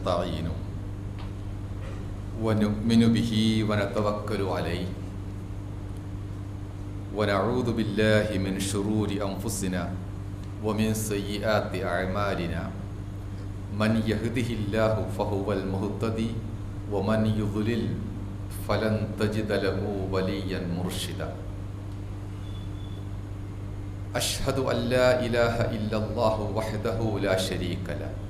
ونستعين ونؤمن به ونتوكل عليه. ونعوذ بالله من شرور أنفسنا ومن سيئات أعمالنا. من يهده الله فهو المهتدي ومن يضلل فلن تجد له وليا مرشدا. أشهد أن لا إله إلا الله وحده لا شريك له.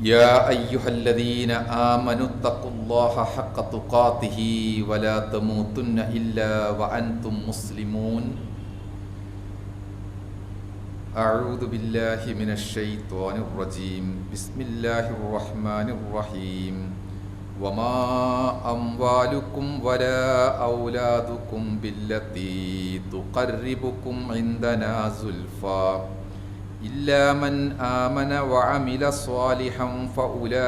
يا أيها الذين آمنوا اتقوا الله حق تقاته ولا تموتن إلا وأنتم مسلمون أعوذ بالله من الشيطان الرجيم بسم الله الرحمن الرحيم وما أموالكم ولا أولادكم بالتي تقربكم عندنا زلفى إلا من آمن وعمل صالحا فأولئك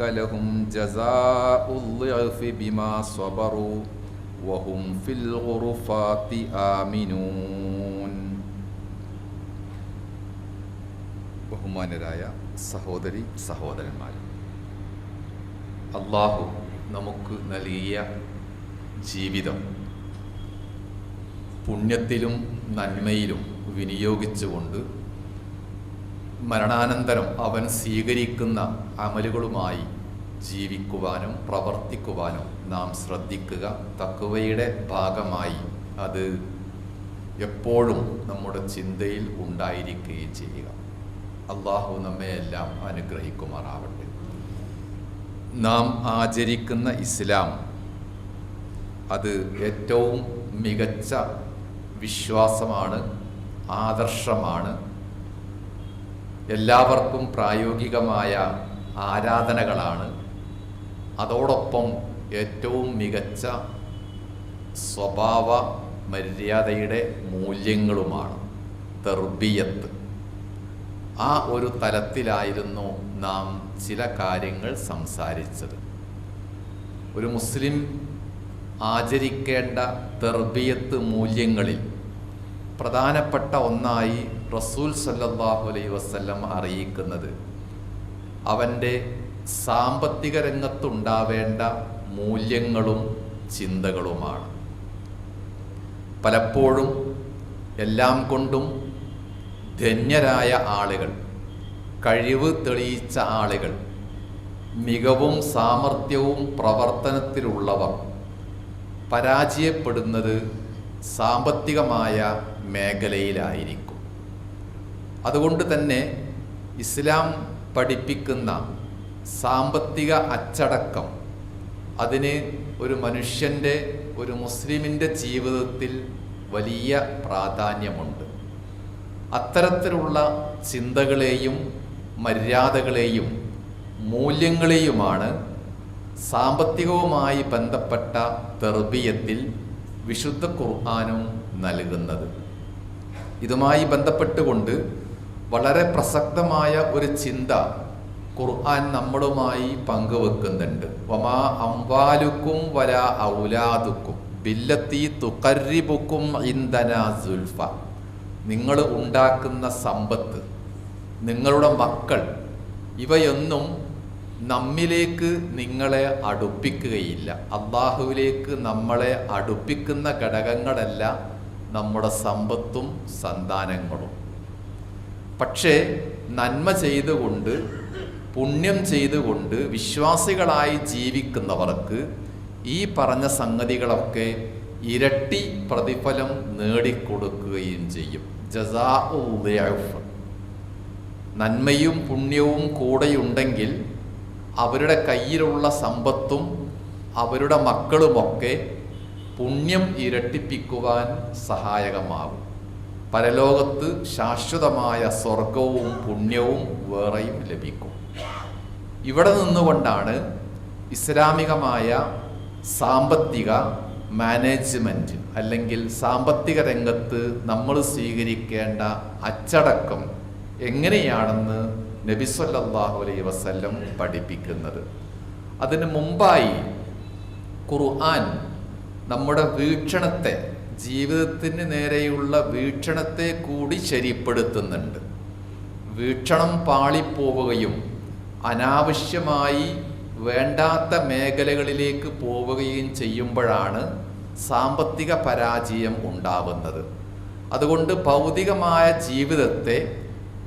لهم جزاء الضعف بما صبروا وهم في الغرفات آمنون ബഹുമാനരായ സഹോദരി സഹോദരന്മാർ അള്ളാഹു നമുക്ക് നൽകിയ ജീവിതം പുണ്യത്തിലും നന്മയിലും വിനിയോഗിച്ചുകൊണ്ട് മരണാനന്തരം അവൻ സ്വീകരിക്കുന്ന അമലുകളുമായി ജീവിക്കുവാനും പ്രവർത്തിക്കുവാനും നാം ശ്രദ്ധിക്കുക. തക്കുവയുടെ ഭാഗമായി അത് എപ്പോഴും നമ്മുടെ ചിന്തയിൽ ഉണ്ടായിരിക്കുകയും ചെയ്യുക. അള്ളാഹു നമ്മയെല്ലാം അനുഗ്രഹിക്കുമാറാവട്ടെ. നാം ആചരിക്കുന്ന ഇസ്ലാം അത് ഏറ്റവും മികച്ച വിശ്വാസമാണ്. ആദർശമാണ്. എല്ലാവർക്കും പ്രായോഗികമായ ആരാധനകളാണ്. അതോടൊപ്പം ഏറ്റവും മികച്ച സ്വഭാവ മര്യാദയുടെ മൂല്യങ്ങളുമാണ് തെർബിയത്ത്. ആ ഒരു തലത്തിലായിരുന്നു നാം ചില കാര്യങ്ങൾ സംസാരിച്ചത്. ഒരു മുസ്ലിം ആചരിക്കേണ്ട തെർബിയത്ത് മൂല്യങ്ങളിൽ പ്രധാനപ്പെട്ട ഒന്നായി റസൂൽ സല്ലാഹു അലൈ വസ്ല്ലം അറിയിക്കുന്നത്. അവന്റെ സാമ്പത്തിക രംഗത്തുണ്ടാവേണ്ട മൂല്യങ്ങളും ചിന്തകളുമാണ്. പലപ്പോഴും എല്ലാം കൊണ്ടും ധന്യരായ ആളുകൾ കഴിവ് തെളിയിച്ച ആളുകൾ മികവും സാമർഥ്യവും പ്രവർത്തനത്തിലുള്ളവർ പരാജയപ്പെടുന്നത് സാമ്പത്തികമായ മേഖലയിലായിരിക്കും. അതുകൊണ്ട് തന്നെ ഇസ്ലാം പഠിപ്പിക്കുന്ന സാമ്പത്തിക അച്ചടക്കം അതിന് ഒരു മനുഷ്യന്റെ ഒരു മുസ്ലിമിന്റെ ജീവിതത്തിൽ വലിയ പ്രാധാന്യമുണ്ട്. അത്തരത്തിലുള്ള ചിന്തകളെയും മര്യാദകളെയും മൂല്യങ്ങളെയുമാണ് സാമ്പത്തികവുമായി ബന്ധപ്പെട്ട തെർബിയത്തിൽ വിശുദ്ധ ഖുർആാനും നൽകുന്നത്. ഇതുമായി ബന്ധപ്പെട്ടുകൊണ്ട് വളരെ പ്രസക്തമായ ഒരു ചിന്ത ഖുർആൻ നമ്മളുമായി പങ്കുവെക്കുന്നുണ്ട്. വമാ അംവാലുക്കും വല ഔലാദുക്കും ബില്ലത്തി തുക്കറിബുക്കും ഇന്ധന സുൽഫ. നിങ്ങൾ ഉണ്ടാക്കുന്ന സമ്പത്ത് നിങ്ങളുടെ മക്കൾ ഇവയൊന്നും നമ്മിലേക്ക് നിങ്ങളെ അടുപ്പിക്കുകയില്ല. അള്ളാഹുവിലേക്ക് നമ്മളെ അടുപ്പിക്കുന്ന ഘടകങ്ങളല്ല നമ്മുടെ സമ്പത്തും സന്താനങ്ങളും. പക്ഷേ നന്മ ചെയ്തുകൊണ്ട് പുണ്യം ചെയ്തുകൊണ്ട് വിശ്വാസികളായി ജീവിക്കുന്നവർക്ക് ഈ പറഞ്ഞ സംഗതികളൊക്കെ ഇരട്ടി പ്രതിഫലം നേടിക്കൊടുക്കുകയും ചെയ്യും. ജസാ നന്മയും പുണ്യവും കൂടെയുണ്ടെങ്കിൽ അവരുടെ കയ്യിലുള്ള സമ്പത്തും അവരുടെ മക്കളുമൊക്കെ പുണ്യം ഇരട്ടിപ്പിക്കുവാൻ സഹായകമാകും. പരലോകത്ത് ശാശ്വതമായ സ്വർഗവും പുണ്യവും വേറെയും ലഭിക്കും. ഇവിടെ നിന്നുകൊണ്ടാണ് ഇസ്ലാമികമായ സാമ്പത്തിക മാനേജ്മെന്റ് അല്ലെങ്കിൽ സാമ്പത്തിക രംഗത്ത് നമ്മൾ സ്വീകരിക്കേണ്ട അച്ചടക്കം എങ്ങനെയാണെന്ന് നബിസ്വല്ലാഹു അലൈ വസല്ലം പഠിപ്പിക്കുന്നത്. അതിന് മുമ്പായി ഖുർആൻ നമ്മുടെ വീക്ഷണത്തെ ജീവിതത്തിന് നേരെയുള്ള വീക്ഷണത്തെ കൂടി ശരിപ്പെടുത്തുന്നുണ്ട്. വീക്ഷണം പാളിപ്പോവുകയും അനാവശ്യമായി വേണ്ടാത്ത മേഖലകളിലേക്ക് പോവുകയും ചെയ്യുമ്പോഴാണ് സാമ്പത്തിക പരാജയം ഉണ്ടാവുന്നത്. അതുകൊണ്ട് ഭൗതികമായ ജീവിതത്തെ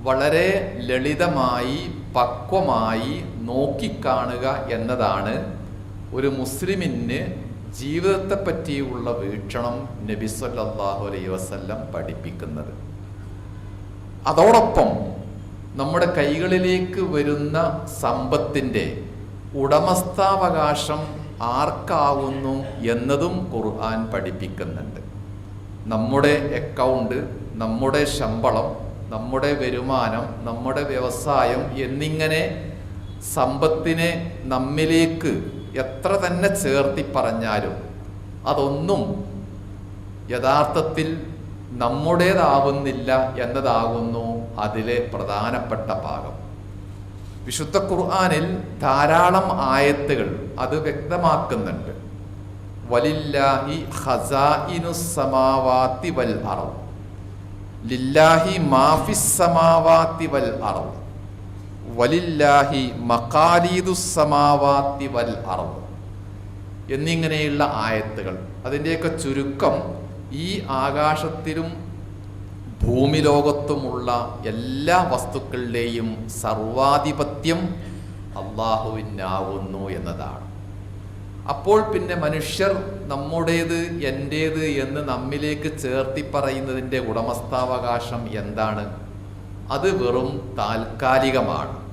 വളരെ ലളിതമായി പക്വമായി നോക്കിക്കാണുക എന്നതാണ് ഒരു മുസ്ലിമിന് ജീവിതത്തെ പറ്റിയുള്ള വീക്ഷണം നബിസ്വല്ലാഹു അലൈ വസല്ലം പഠിപ്പിക്കുന്നത്. അതോടൊപ്പം നമ്മുടെ കൈകളിലേക്ക് വരുന്ന സമ്പത്തിന്റെ ഉടമസ്ഥാവകാശം ആർക്കാവുന്നു എന്നതും ഖുർആൻ പഠിപ്പിക്കുന്നുണ്ട്. നമ്മുടെ അക്കൗണ്ട് നമ്മുടെ ശമ്പളം നമ്മുടെ വരുമാനം നമ്മുടെ വ്യവസായം എന്നിങ്ങനെ സമ്പത്തിനെ നമ്മിലേക്ക് എത്ര തന്നെ ചേർത്തി പറഞ്ഞാലും അതൊന്നും യഥാർത്ഥത്തിൽ നമ്മുടേതാവുന്നില്ല എന്നതാകുന്നു അതിലെ പ്രധാനപ്പെട്ട ഭാഗം. വിശുദ്ധ ഖുർആാനിൽ ധാരാളം ആയത്തുകൾ അത് വ്യക്തമാക്കുന്നുണ്ട്. വലില്ലാഹി ഹസാഇനു സമാവാത്തി വൽ അറവ് ലില്ലാഹി മാഫിസ് സമാവാത്തി വൽ അർദ്. വലില്ലാഹി മക്കാലീദുസമാവാത്തി വൽ അർദ്. എന്നിങ്ങനെയുള്ള ആയത്തുകൾ. അതിന്റെയൊക്കെ ചുരുക്കം ഈ ആകാശത്തിലും ഭൂമി ലോകത്തുമുള്ള എല്ലാ വസ്തുക്കളുടെയും സർവാധിപത്യം അള്ളാഹുവിനാവുന്നു എന്നതാണ്. അപ്പോൾ പിന്നെ മനുഷ്യർ നമ്മുടേത് എന്റേത് എന്ന് നമ്മിലേക്ക് ചേർത്തി പറയുന്നതിന്റെ ഉടമസ്ഥാവകാശം എന്താണ്? അത് വെറും താൽക്കാലികമാണ്.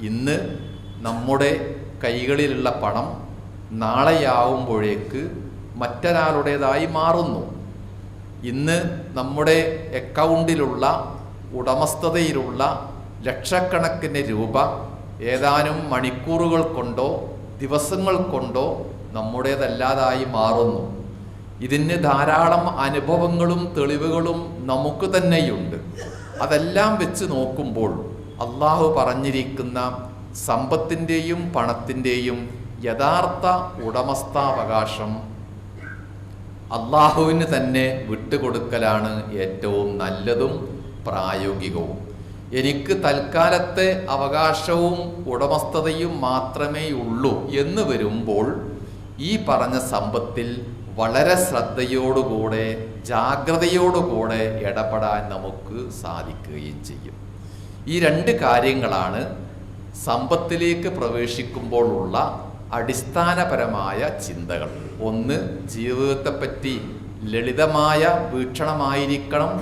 ഇന്ന് നമ്മുടെ കൈകളിലുള്ള പണം നാളെയാവുമ്പോഴേക്ക് മറ്റൊരാളുടേതായി മാറുന്നു. ഇന്ന് നമ്മുടെ അക്കൗണ്ടിലുള്ള ഉടമസ്ഥതയിലുള്ള ലക്ഷക്കണക്കിന് രൂപ ഏതാനും മണിക്കൂറുകൾ കൊണ്ടോ ദിവസങ്ങൾ കൊണ്ടോ നമ്മുടേതല്ലാതായി മാറുന്നു. ഇതിന് ധാരാളം അനുഭവങ്ങളും തെളിവുകളും നമുക്ക് തന്നെയുണ്ട്. അതെല്ലാം വെച്ച് നോക്കുമ്പോൾ അള്ളാഹു പറഞ്ഞിരിക്കുന്ന സമ്പത്തിന്റെയും പണത്തിന്റെയും യഥാർത്ഥ ഉടമസ്ഥാവകാശം അള്ളാഹുവിന് തന്നെ വിട്ടുകൊടുക്കലാണ് ഏറ്റവും നല്ലതും പ്രായോഗികവും. എനിക്ക് തൽക്കാലത്തെ അവകാശവും ഉടമസ്ഥതയും മാത്രമേ ഉള്ളൂ എന്ന് വരുമ്പോൾ ഈ പറഞ്ഞ സമ്പത്തിൽ വളരെ ശ്രദ്ധയോടുകൂടെ ജാഗ്രതയോടുകൂടെ ഇടപെടാൻ നമുക്ക് സാധിക്കുകയും ചെയ്യും. ഈ രണ്ട് കാര്യങ്ങളാണ് സമ്പത്തിലേക്ക് പ്രവേശിക്കുമ്പോഴുള്ള അടിസ്ഥാനപരമായ ചിന്തകൾ. ഒന്ന് ജീവിതത്തെപ്പറ്റി ലളിതമായ വീക്ഷണമായിരിക്കണം.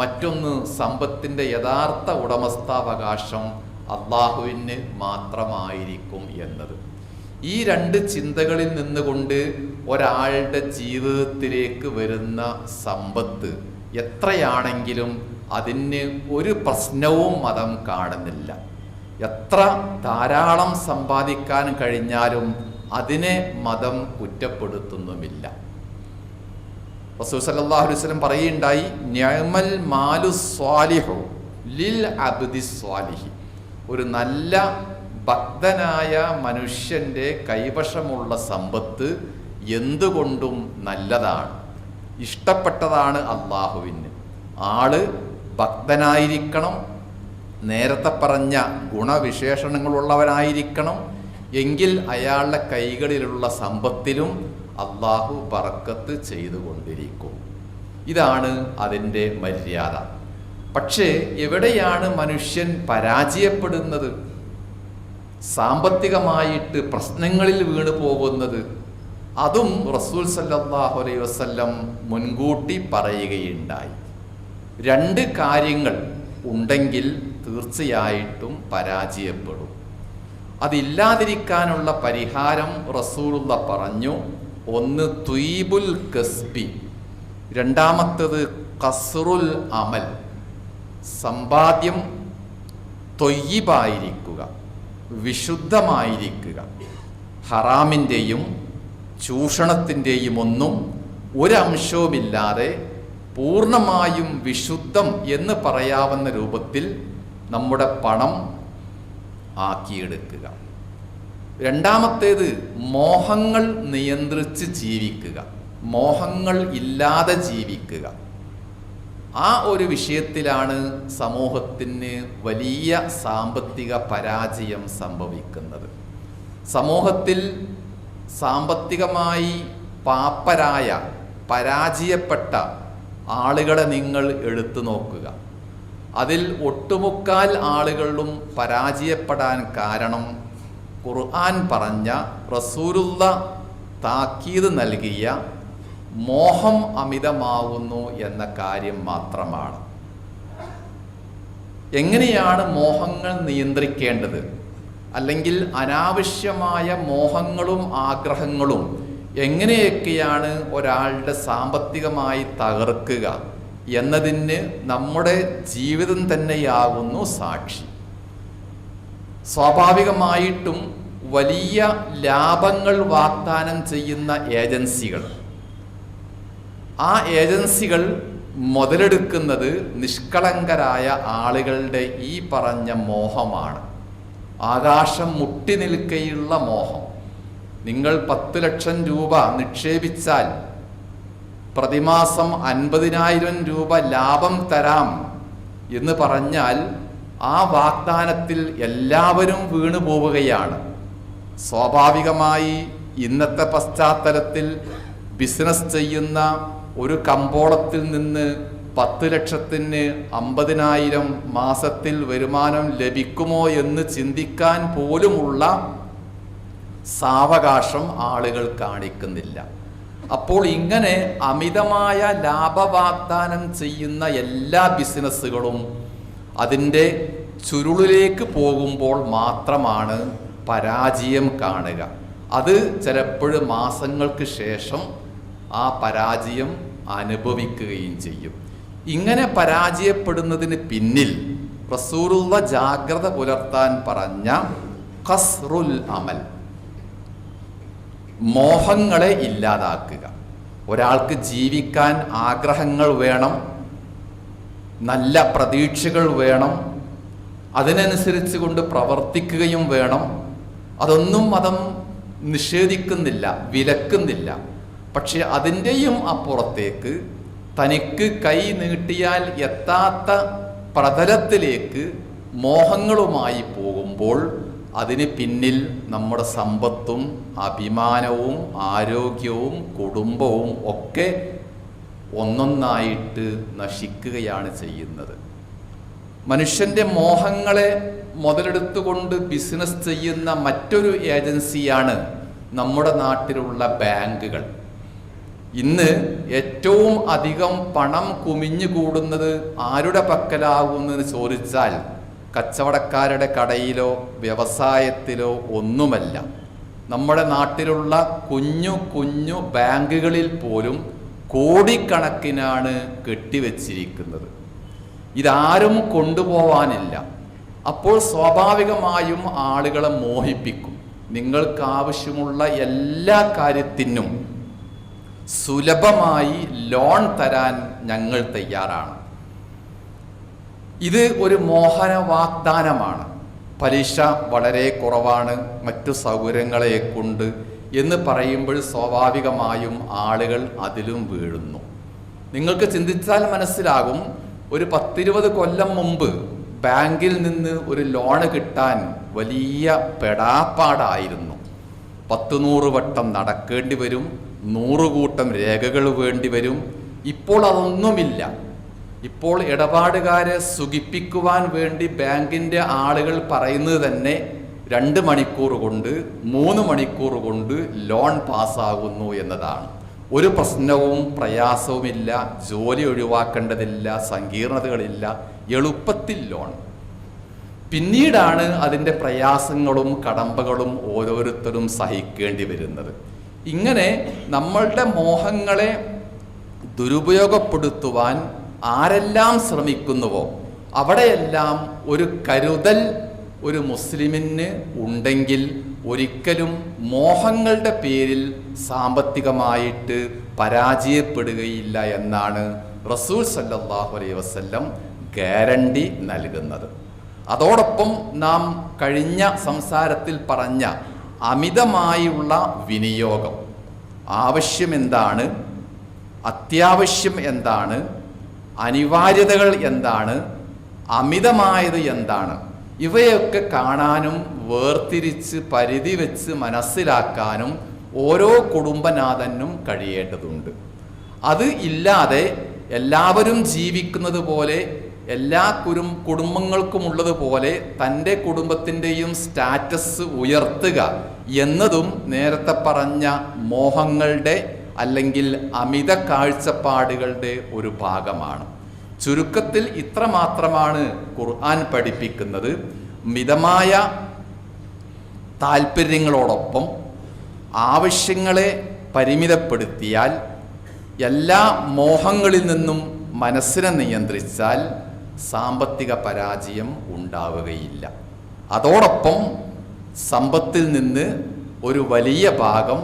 മറ്റൊന്ന് സമ്പത്തിന്റെ യഥാർത്ഥ ഉടമസ്ഥാവകാശം അള്ളാഹുവിന് മാത്രമായിരിക്കും എന്നത്. ഈ രണ്ട് ചിന്തകളിൽ നിന്നുകൊണ്ട് ഒരാളുടെ ജീവിതത്തിലേക്ക് വരുന്ന സമ്പത്ത് എത്രയാണെങ്കിലും അതിന് ഒരു പ്രശ്നവും മതം കാണുന്നില്ല. എത്ര ധാരാളം സമ്പാദിക്കാൻ കഴിഞ്ഞാലും അതിനെ മതം കുറ്റപ്പെടുത്തുന്നുമില്ല. വസല്ലം പറയുണ്ടായി നിഅമൽ മാലു സ്വാലിഹു ലിൽ അബ്ദി സ്വാലിഹി. ഒരു നല്ല ഭക്തനായ മനുഷ്യന്റെ കൈവശമുള്ള സമ്പത്ത് എന്തുകൊണ്ടും നല്ലതാണ്. ഇഷ്ടപ്പെട്ടതാണ് അള്ളാഹുവിന്. ആൾ ഭക്തനായിരിക്കണം. നേരത്തെ പറഞ്ഞ ഗുണവിശേഷണങ്ങളുള്ളവനായിരിക്കണം. എങ്കിൽ അയാളുടെ കൈകളിലുള്ള സമ്പത്തിലും അള്ളാഹു പറക്കത്ത് ചെയ്തുകൊണ്ടിരിക്കും. ഇതാണ് അതിന്റെ മര്യാദ. പക്ഷേ എവിടെയാണ് മനുഷ്യൻ പരാജയപ്പെടുന്നത്? സാമ്പത്തികമായിട്ട് പ്രശ്നങ്ങളിൽ വീണു പോകുന്നത്? അതും റസൂൽ സല്ലാഹു അലൈഹി വസല്ലം മുൻകൂട്ടി പറയുകയുണ്ടായി. രണ്ട് കാര്യങ്ങൾ ഉണ്ടെങ്കിൽ തീർച്ചയായിട്ടും പരാജയപ്പെടും. അതില്ലാതിരിക്കാനുള്ള പരിഹാരം റസൂലുള്ള പറഞ്ഞു ഒന്ന് ത്വീബുൽ കസ്ബി രണ്ടാമത്തത് കസ്റുൽ അമൽ സമ്പാദ്യം തൊയ്യിബായിരിക്കുക വിശുദ്ധമായിരിക്കുക. ഹറാമിന്റെയും ചൂഷണത്തിന്റെയും ഒന്നും ഒരംശവുമില്ലാതെ പൂർണമായും വിശുദ്ധം എന്ന് പറയാവുന്ന രൂപത്തിൽ നമ്മുടെ പണം ആക്കിയെടുക്കുക. രണ്ടാമത്തേത് മോഹങ്ങൾ നിയന്ത്രിച്ച് ജീവിക്കുക. മോഹങ്ങൾ ഇല്ലാതെ ജീവിക്കുക. ആ ഒരു വിഷയത്തിലാണ് സമൂഹത്തിന് വലിയ സാമ്പത്തിക പരാജയം സംഭവിക്കുന്നത്. സമൂഹത്തിൽ സാമ്പത്തികമായി പാപ്പരായ പരാജയപ്പെട്ട ആളുകളെ നിങ്ങൾ എടുത്തു നോക്കുക. അതിൽ ഒട്ടുമുക്കാൽ ആളുകളിലും പരാജയപ്പെടാൻ കാരണം ഖുർആൻ പറഞ്ഞ റസൂലുള്ള താക്കീത് നൽകിയ മോഹം അമിതമാവുന്നു എന്ന കാര്യം മാത്രമാണ്. എങ്ങനെയാണ് മോഹങ്ങൾ നിയന്ത്രിക്കേണ്ടത്? അല്ലെങ്കിൽ അനാവശ്യമായ മോഹങ്ങളും ആഗ്രഹങ്ങളും എങ്ങനെയൊക്കെയാണ് ഒരാളുടെ സാമ്പത്തികമായി തകർക്കുക എന്നതിന് നമ്മുടെ ജീവിതം തന്നെയാകുന്നു സാക്ഷി. സ്വാഭാവികമായിട്ടും വലിയ ലാഭങ്ങൾ വാഗ്ദാനം ചെയ്യുന്ന ഏജൻസികൾ. ആ ഏജൻസികൾ മുതലെടുക്കുന്നത് നിഷ്കളങ്കരായ ആളുകളുടെ ഈ പറഞ്ഞ മോഹമാണ്. ആകാശം മുട്ടി നിൽക്കയുള്ള മോഹം. നിങ്ങൾ പത്ത് ലക്ഷം രൂപ നിക്ഷേപിച്ചാൽ പ്രതിമാസം അൻപതിനായിരം രൂപ ലാഭം തരാം എന്ന് പറഞ്ഞാൽ ആ വാഗ്ദാനത്തിൽ എല്ലാവരും വീണു പോവുകയാണ്. സ്വാഭാവികമായി ഇന്നത്തെ പശ്ചാത്തലത്തിൽ ബിസിനസ് ചെയ്യുന്ന ഒരു കമ്പോളത്തിൽ നിന്ന് പത്ത് ലക്ഷത്തിന് അമ്പതിനായിരം മാസത്തിൽ വരുമാനം ലഭിക്കുമോ എന്ന് ചിന്തിക്കാൻ പോലുമുള്ള സാവകാശം ആളുകൾ കാണിക്കുന്നില്ല. അപ്പോൾ ഇങ്ങനെ അമിതമായ ലാഭവാഗ്ദാനം ചെയ്യുന്ന എല്ലാ ബിസിനസ്സുകളും അതിന്റെ ചുരുളിലേക്ക് പോകുമ്പോൾ മാത്രമാണ് പരാജയം കാണുക. അത് ചിലപ്പോഴും മാസങ്ങൾക്ക് ശേഷം ആ പരാജയം അനുഭവിക്കുകയും ചെയ്യും. ഇങ്ങനെ പരാജയപ്പെടുന്നതിന് പിന്നിൽ റസൂറുള്ള ജാഗ്രത പുലർത്താൻ പറഞ്ഞ ഖസ്റുൽ അമൽ. മോഹങ്ങളെ ഇല്ലാതാക്കുക. ഒരാൾക്ക് ജീവിക്കാൻ ആഗ്രഹങ്ങൾ വേണം നല്ല പ്രതീക്ഷകൾ വേണം അതിനനുസരിച്ച് കൊണ്ട് പ്രവർത്തിക്കുകയും വേണം. അതൊന്നും മതം നിഷേധിക്കുന്നില്ല വിലക്കുന്നില്ല. പക്ഷെ അതിന്റെയും അപ്പുറത്തേക്ക് തനിക്ക് കൈ നീട്ടിയാൽ എത്താത്ത പ്രതലത്തിലേക്ക് മോഹങ്ങളുമായി പോകുമ്പോൾ അതിന് പിന്നിൽ നമ്മുടെ സമ്പത്തും അഭിമാനവും ആരോഗ്യവും കുടുംബവും ഒക്കെ ഒന്നൊന്നായിട്ട് നശിക്കുകയാണ് ചെയ്യുന്നത്. മനുഷ്യന്റെ മോഹങ്ങളെ മുതലെടുത്തുകൊണ്ട് ബിസിനസ് ചെയ്യുന്ന മറ്റൊരു ഏജൻസിയാണ് നമ്മുടെ നാട്ടിലുള്ള ബാങ്കുകൾ. ഇന്ന് ഏറ്റവും അധികം പണം കുമിഞ്ഞു കൂടുന്നത് ആരുടെ പക്കലാകുമെന്ന് ചോദിച്ചാൽ കച്ചവടക്കാരുടെ കടയിലോ വ്യവസായത്തിലോ ഒന്നുമല്ല. നമ്മുടെ നാട്ടിലുള്ള കുഞ്ഞു കുഞ്ഞു ബാങ്കുകളിൽ പോലും കോടിക്കണക്കിനാണ് കെട്ടിവെച്ചിരിക്കുന്നത്. ഇതാരും കൊണ്ടുപോവാനില്ല. അപ്പോൾ സ്വാഭാവികമായും ആളുകളെ മോഹിപ്പിക്കും. നിങ്ങൾക്ക് ആവശ്യമുള്ള എല്ലാ കാര്യത്തിനും സുലഭമായി ലോൺ തരാൻ ഞങ്ങൾ തയ്യാറാണ്. ഇത് ഒരു മോഹന വാഗ്ദാനമാണ് പലിശ വളരെ കുറവാണ് മറ്റു സൗകര്യങ്ങളെ കൊണ്ട് എന്ന് പറയുമ്പോൾ സ്വാഭാവികമായും ആളുകൾ അതിലും വീഴുന്നു. നിങ്ങൾക്ക് ചിന്തിച്ചാൽ മനസ്സിലാകും ഒരു പത്തിരുപത് കൊല്ലം മുമ്പ് ബാങ്കിൽ നിന്ന് ഒരു ലോണ് കിട്ടാൻ വലിയ പെടാപ്പാടായിരുന്നു. പത്ത് നൂറ് വട്ടം നടക്കേണ്ടി വരും നൂറുകൂട്ടം രേഖകൾ വേണ്ടി വരും. ഇപ്പോൾ അതൊന്നുമില്ല. ഇപ്പോൾ ഇടപാടുകാരെ സുഖിപ്പിക്കുവാൻ വേണ്ടി ബാങ്കിന്റെ ആളുകൾ പറയുന്നത് തന്നെ രണ്ട് മണിക്കൂർ കൊണ്ട് മൂന്ന് മണിക്കൂർ കൊണ്ട് ലോൺ പാസ്സാകുന്നു എന്നതാണ്. ഒരു പ്രശ്നവും പ്രയാസവുമില്ല ജോലി ഒഴിവാക്കേണ്ടതില്ല സങ്കീർണതകളില്ല എളുപ്പത്തിൽ ലോൺ. പിന്നീടാണ് അതിന്റെ പ്രയാസങ്ങളും കടമ്പകളും ഓരോരുത്തരും സഹിക്കേണ്ടി വരുന്നത്. ഇങ്ങനെ നമ്മളുടെ മോഹങ്ങളെ ദുരുപയോഗപ്പെടുത്തുവാൻ ആരെല്ലാം ശ്രമിക്കുന്നുവോ അവിടെയെല്ലാം ഒരു കരുതൽ ഒരു മുസ്ലിമിന് ഉണ്ടെങ്കിൽ ഒരിക്കലും മോഹങ്ങളുടെ പേരിൽ സാമ്പത്തികമായിട്ട് പരാജയപ്പെടുകയില്ല എന്നാണ് റസൂൽ സല്ലാഹു അലൈ വസ്ല്ലം ഗ്യാരണ്ടി നൽകുന്നത്. അതോടൊപ്പം നാം കഴിഞ്ഞ സംസാരത്തിൽ പറഞ്ഞ അമിതമായുള്ള വിനിയോഗം. ആവശ്യം എന്താണ് അത്യാവശ്യം എന്താണ്? അനിവാര്യതകൾ എന്താണ്? അമിതമായത് എന്താണ്? ഇവയൊക്കെ കാണാനും വേർതിരിച്ച് പരിധി വെച്ച് മനസ്സിലാക്കാനും ഓരോ കുടുംബനാഥനും കഴിയേണ്ടതുണ്ട്. അത് ഇല്ലാതെ എല്ലാവരും ജീവിക്കുന്നത് പോലെ എല്ലാ കുരും കുടുംബങ്ങൾക്കുമുള്ളതുപോലെ തന്റെ കുടുംബത്തിന്റെയും സ്റ്റാറ്റസ് ഉയർത്തുക എന്നതും നേരത്തെ പറഞ്ഞ മോഹങ്ങളുടെ അല്ലെങ്കിൽ അമിത കാഴ്ചപ്പാടുകളുടെ ഒരു ഭാഗമാണ്. ചുരുക്കത്തിൽ ഇത്ര മാത്രമാണ് ഖുർആൻ പഠിപ്പിക്കുന്നത്. മിതമായ താല്പര്യങ്ങളോടൊപ്പം ആവശ്യങ്ങളെ പരിമിതപ്പെടുത്തിയാൽ എല്ലാ മോഹങ്ങളിൽ നിന്നും മനസ്സിനെ നിയന്ത്രിച്ചാൽ സാമ്പത്തിക പരാജയം ഉണ്ടാവുകയില്ല. അതോടൊപ്പം സമ്പത്തിൽ നിന്ന് ഒരു വലിയ ഭാഗം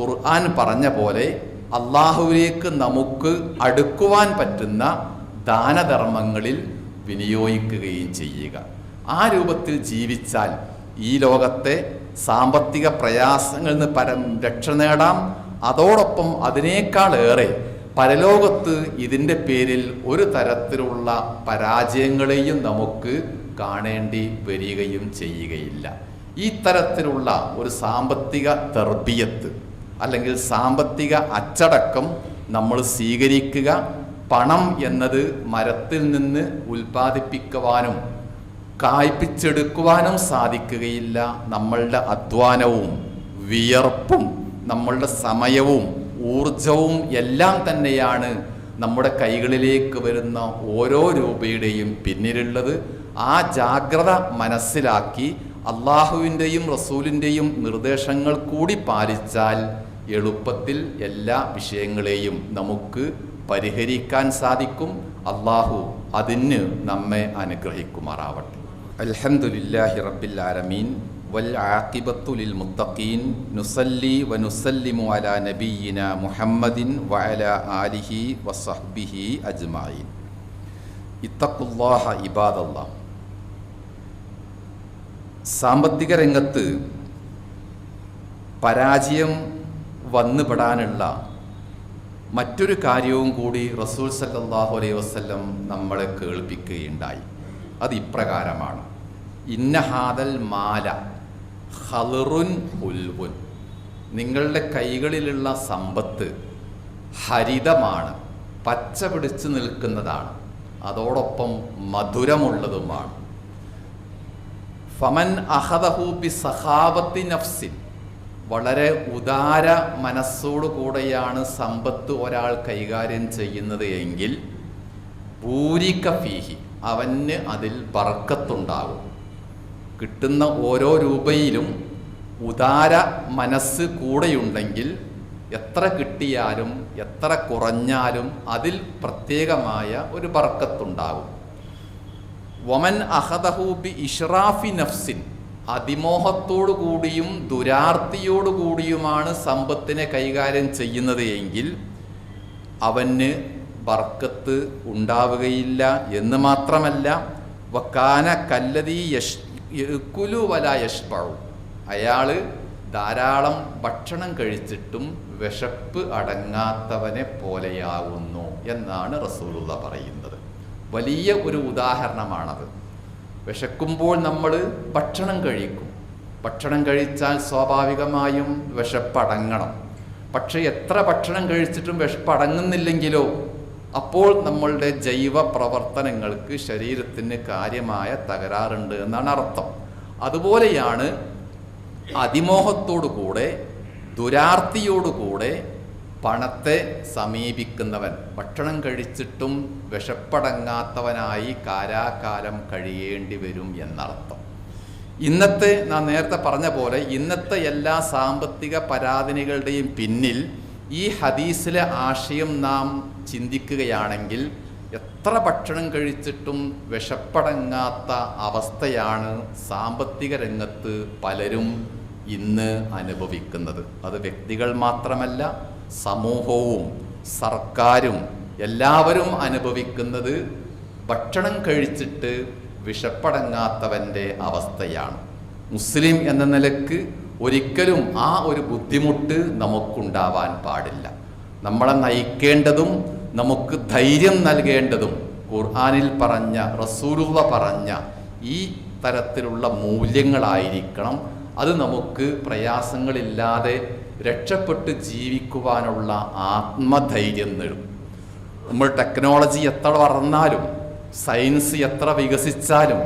ഖുർആൻ പറഞ്ഞ പോലെ അള്ളാഹുവിലേക്ക് നമുക്ക് അടുക്കുവാൻ പറ്റുന്ന ദാനധർമ്മങ്ങളിൽ വിനിയോഗിക്കുകയും ചെയ്യുക. ആ രൂപത്തിൽ ജീവിച്ചാൽ ഈ ലോകത്തെ സാമ്പത്തിക പ്രയാസങ്ങളിൽ നിന്ന് പരം രക്ഷ നേടാം. അതോടൊപ്പം അതിനേക്കാളേറെ പരലോകത്ത് ഇതിന്റെ പേരിൽ ഒരു തരത്തിലുള്ള പരാജയങ്ങളെയും നമുക്ക് കാണേണ്ടി വരികയും ചെയ്യുകയില്ല. ഈ തരത്തിലുള്ള ഒരു സാമ്പത്തിക തെർബിയത്ത് അല്ലെങ്കിൽ സാമ്പത്തിക അച്ചടക്കം നമ്മൾ സ്വീകരിക്കുക പണം എന്നത് മരത്തിൽ നിന്ന് ഉൽപ്പാദിപ്പിക്കുവാനും കായ്പിച്ചെടുക്കുവാനും സാധിക്കുകയില്ല. നമ്മളുടെ അധ്വാനവും വിയർപ്പും നമ്മളുടെ സമയവും ഊർജവും എല്ലാം തന്നെയാണ് നമ്മുടെ കൈകളിലേക്ക് വരുന്ന ഓരോ രൂപയുടെയും പിന്നിലുള്ളത്. ആ ജാഗ്രത മനസ്സിലാക്കി അള്ളാഹുവിന്റെയും റസൂലിന്റെയും നിർദ്ദേശങ്ങൾ കൂടി പാലിച്ചാൽ എളുപ്പത്തിൽ എല്ലാ വിഷയങ്ങളെയും നമുക്ക് പരിഹരിക്കാൻ സാധിക്കും. അള്ളാഹു അതിന് നമ്മെ അനുഗ്രഹിക്കുമാറാവട്ടെ. അൽഹംദുലില്ലാഹി റബ്ബിൽ ആലമീൻ. വൽ ആക്കിബത്തുലിൽ ലിൽ മുത്തഖീൻ. നുസല്ലി വനുസല്ലിമു അലാ നബീന മുഹമ്മദിൻ വഅല ആലിഹി വസഹ്ബിഹി അജ്മഈൻ. ഇത്തഖുല്ലാഹ ഇബാദല്ലാഹ്. സാമ്പത്തിക രംഗത്ത് പരാജയം വന്നുപെടാനുള്ള മറ്റൊരു കാര്യവും കൂടി റസൂൽ സല്ലാഹു അലൈഹി വസല്ലം നമ്മളെ കേൾപ്പിക്കുകയുണ്ടായി. അത് ഇപ്രകാരമാണ്. ഇന്നഹാദൽ മാല ഹലറുൻ ഉൽവുൻ. നിങ്ങളുടെ കൈകളിലുള്ള സമ്പത്ത് ഹരിതമാണ് പച്ച പിടിച്ചു നിൽക്കുന്നതാണ് അതോടൊപ്പം മധുരമുള്ളതുമാണ്. ഫമൻ അഹദഹു ബി സഹാബത്തി നഫ്സിൻ. വളരെ ഉദാര മനസ്സോടു കൂടെയാണ് സമ്പത്ത് ഒരാൾ കൈകാര്യം ചെയ്യുന്നത് എങ്കിൽ പൂരിക്ക ഫീഹി അവന് അതിൽ ബർക്കത്തുണ്ടാകും. കിട്ടുന്ന ഓരോ രൂപയിലും ഉദാര മനസ്സ് കൂടെയുണ്ടെങ്കിൽ എത്ര കിട്ടിയാലും എത്ര കുറഞ്ഞാലും അതിൽ പ്രത്യേകമായ ഒരു ബർക്കത്തുണ്ടാകും. വമൻ അഹദഹൂബി ഇഷ്റാഫി നഫ്സിൻ അതിമോഹത്തോടു കൂടിയും ദുരാർത്തിയോടു കൂടിയുമാണ് സമ്പത്തിനെ കൈകാര്യം ചെയ്യുന്നത് എങ്കിൽ അവന് ബർക്കത്ത് ഉണ്ടാവുകയില്ല എന്ന് മാത്രമല്ല വക്കാന കല്ലതി യഷ് കുലു വല യഷ്പഴു അയാൾ ധാരാളം ഭക്ഷണം കഴിച്ചിട്ടും വിശപ്പ് അടങ്ങാത്തവനെ പോലെയാകുന്നു എന്നാണ് റസൂലുള്ള പറയുന്നത്. വലിയ ഒരു ഉദാഹരണമാണത്. വിശക്കുമ്പോൾ നമ്മൾ ഭക്ഷണം കഴിക്കും. ഭക്ഷണം കഴിച്ചാൽ സ്വാഭാവികമായും വിശപ്പടങ്ങണം. പക്ഷേ എത്ര ഭക്ഷണം കഴിച്ചിട്ടും വിശപ്പടങ്ങുന്നില്ലെങ്കിലോ അപ്പോൾ നമ്മളുടെ ജൈവ പ്രവർത്തനങ്ങൾക്ക് ശരീരത്തിന് കാര്യമായ തകരാറുണ്ട് എന്നാണ് അർത്ഥം. അതുപോലെയാണ് അതിമോഹത്തോടു കൂടെ ദുരാർത്തിയോടുകൂടെ പണത്തെ സമീപിക്കുന്നവൻ ഭക്ഷണം കഴിച്ചിട്ടും വിഷപ്പടങ്ങാത്തവനായി കാലാകാലം കഴിയേണ്ടി വരും എന്നർത്ഥം. ഇന്നത്തെ നാം നേരത്തെ പറഞ്ഞ പോലെ ഇന്നത്തെ എല്ലാ സാമ്പത്തിക പരാതിനികളുടെയും പിന്നിൽ ഈ ഹദീസിലെ ആശയം നാം ചിന്തിക്കുകയാണെങ്കിൽ എത്ര ഭക്ഷണം കഴിച്ചിട്ടും വിഷപ്പടങ്ങാത്ത അവസ്ഥയാണ് സാമ്പത്തിക രംഗത്ത് പലരും ഇന്ന് അനുഭവിക്കുന്നത്. അത് വ്യക്തികൾ മാത്രമല്ല സമൂഹവും സർക്കാരും എല്ലാവരും അനുഭവിക്കുന്നത് ഭക്ഷണം കഴിച്ചിട്ട് വിഷപ്പടങ്ങാത്തവന്റെ അവസ്ഥയാണ്. മുസ്ലിം എന്ന നിലയ്ക്ക് ഒരിക്കലും ആ ഒരു ബുദ്ധിമുട്ട് നമുക്കുണ്ടാവാൻ പാടില്ല. നമ്മളെ നയിക്കേണ്ടതും നമുക്ക് ധൈര്യം നൽകേണ്ടതും ഖുർആാനിൽ പറഞ്ഞ റസൂലുവ പറഞ്ഞ ഈ തരത്തിലുള്ള മൂല്യങ്ങളായിരിക്കണം അത് നമുക്ക് പ്രയാസങ്ങളില്ലാതെ രക്ഷപ്പെട്ട് ജീവിക്കുവാനുള്ള ആത്മധൈര്യം നേടും. നമ്മൾ ടെക്നോളജി എത്ര വളർന്നാലും സയൻസ് എത്ര വികസിച്ചാലും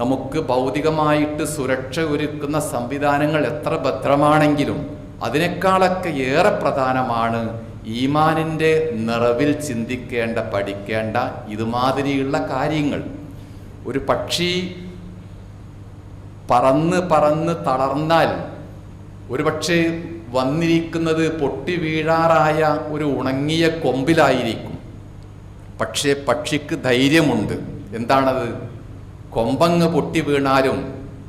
നമുക്ക് ഭൗതികമായിട്ട് സുരക്ഷ ഒരുക്കുന്ന സംവിധാനങ്ങൾ എത്ര ഭദ്രമാണെങ്കിലും അതിനേക്കാളൊക്കെ ഏറെ പ്രധാനമാണ് ഈമാനിന്റെ നിറവിൽ ചിന്തിക്കേണ്ട പഠിക്കേണ്ട ഇതുമാതിരിയുള്ള കാര്യങ്ങൾ. ഒരു പക്ഷി പറന്ന് പറന്ന് തളർന്നാൽ ഒരുപക്ഷെ വന്നിരിക്കുന്നത് പൊട്ടി വീഴാറായ ഒരു ഉണങ്ങിയ കൊമ്പിലായിരിക്കും. പക്ഷേ പക്ഷിക്ക് ധൈര്യമുണ്ട്. എന്താണത്? കൊമ്പങ്ങ് പൊട്ടി വീണാലും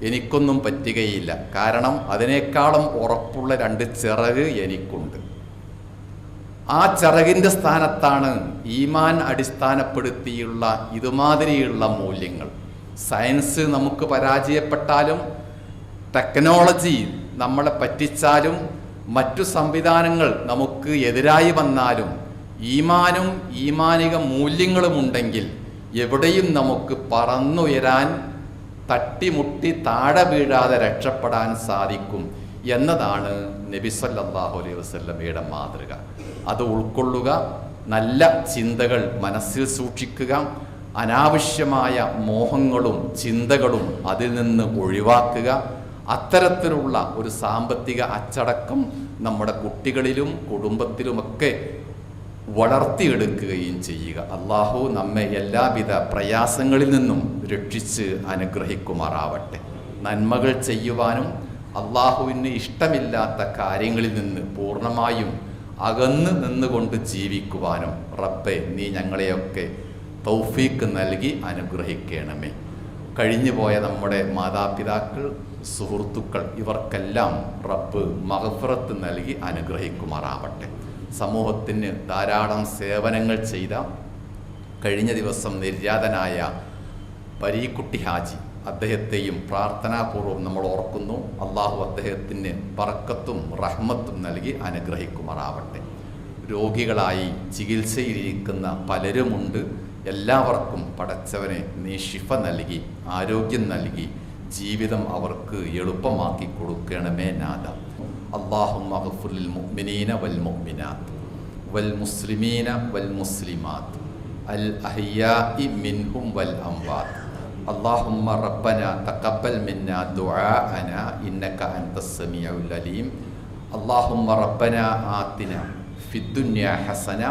എനിക്കൊന്നും പറ്റുകയില്ല. കാരണം അതിനേക്കാളും ഉറപ്പുള്ള രണ്ട് ചിറക് എനിക്കുണ്ട്. ആ ചിറകിന്റെ സ്ഥാനത്താണ് ഈമാൻ അടിസ്ഥാനപ്പെടുത്തിയുള്ള ഇതുമാതിരിയുള്ള മൂല്യങ്ങൾ. സയൻസ് നമുക്ക് പരാജയപ്പെട്ടാലും ടെക്നോളജി നമ്മളെ പറ്റിച്ചാലും മറ്റു സംവിധാനങ്ങൾ നമുക്ക് എതിരായി വന്നാലും ഈമാനും ഈമാനിക മൂല്യങ്ങളും ഉണ്ടെങ്കിൽ എവിടെയും നമുക്ക് പറന്നുയരാൻ തട്ടിമുട്ടി താഴെ വീഴാതെ രക്ഷപ്പെടാൻ സാധിക്കും എന്നതാണ് നബി സല്ലല്ലാഹു അലൈഹി വസല്ലമയുടെ മാതൃക. അത് ഉൾക്കൊള്ളുക നല്ല ചിന്തകൾ മനസ്സിൽ സൂക്ഷിക്കുക അനാവശ്യമായ മോഹങ്ങളും ചിന്തകളും അതിൽ നിന്ന് ഒഴിവാക്കുക. അത്തരത്തിലുള്ള ഒരു സാമ്പത്തിക അച്ചടക്കം നമ്മുടെ കുട്ടികളിലും കുടുംബത്തിലുമൊക്കെ വളർത്തിയെടുക്കുകയും ചെയ്യുക. അള്ളാഹു നമ്മെ എല്ലാവിധ പ്രയാസങ്ങളിൽ നിന്നും രക്ഷിച്ച് അനുഗ്രഹിക്കുമാറാവട്ടെ. നന്മകൾ ചെയ്യുവാനും അള്ളാഹുവിന് ഇഷ്ടമില്ലാത്ത കാര്യങ്ങളിൽ നിന്ന് പൂർണമായും അകന്ന് നിന്നുകൊണ്ട് ജീവിക്കുവാനും റബ്ബെ നീ ഞങ്ങളെയൊക്കെ തൗഫീക്ക് നൽകി അനുഗ്രഹിക്കണമേ. കഴിഞ്ഞുപോയ നമ്മുടെ മാതാപിതാക്കൾ സുഹൃത്തുക്കൾ ഇവർക്കെല്ലാം റബ്ബ് മഹഫറത്ത് നൽകി അനുഗ്രഹിക്കുമാറാവട്ടെ. സമൂഹത്തിന് ധാരാളം സേവനങ്ങൾ ചെയ്ത കഴിഞ്ഞ ദിവസം നിര്യാതനായ പരീക്കുട്ടി ഹാജി അദ്ദേഹത്തെയും പ്രാർത്ഥനാപൂർവം നമ്മൾ ഓർക്കുന്നു. അള്ളാഹു അദ്ദേഹത്തിന് പറക്കത്തും റഹ്മത്തും നൽകി അനുഗ്രഹിക്കുമാറാവട്ടെ. രോഗികളായി ചികിത്സയിലിരിക്കുന്ന പലരുമുണ്ട്. എല്ലാവർക്കും പടച്ചവനെ നീ ശിഫ നൽകി ആരോഗ്യം നൽകി ജീവിതം അവർക്ക് എളുപ്പമാക്കി കൊടുക്കണമേ നാഥ അള്ളാഹു മഹഫുലിൽ മുഅ്മിനീന വൽ മുഅ്മിനാത്ത് വൽ മുസ്ലിമീന വൽ മുസ്ലിമാത്ത് അൽ അഹ്യാഇ മിൻഹും വൽ അംവാത്ത് اللهم ربنا تقبل منا دعاءنا إنك أنت السميع العليم اللهم ربنا آتنا في الدنيا حسنة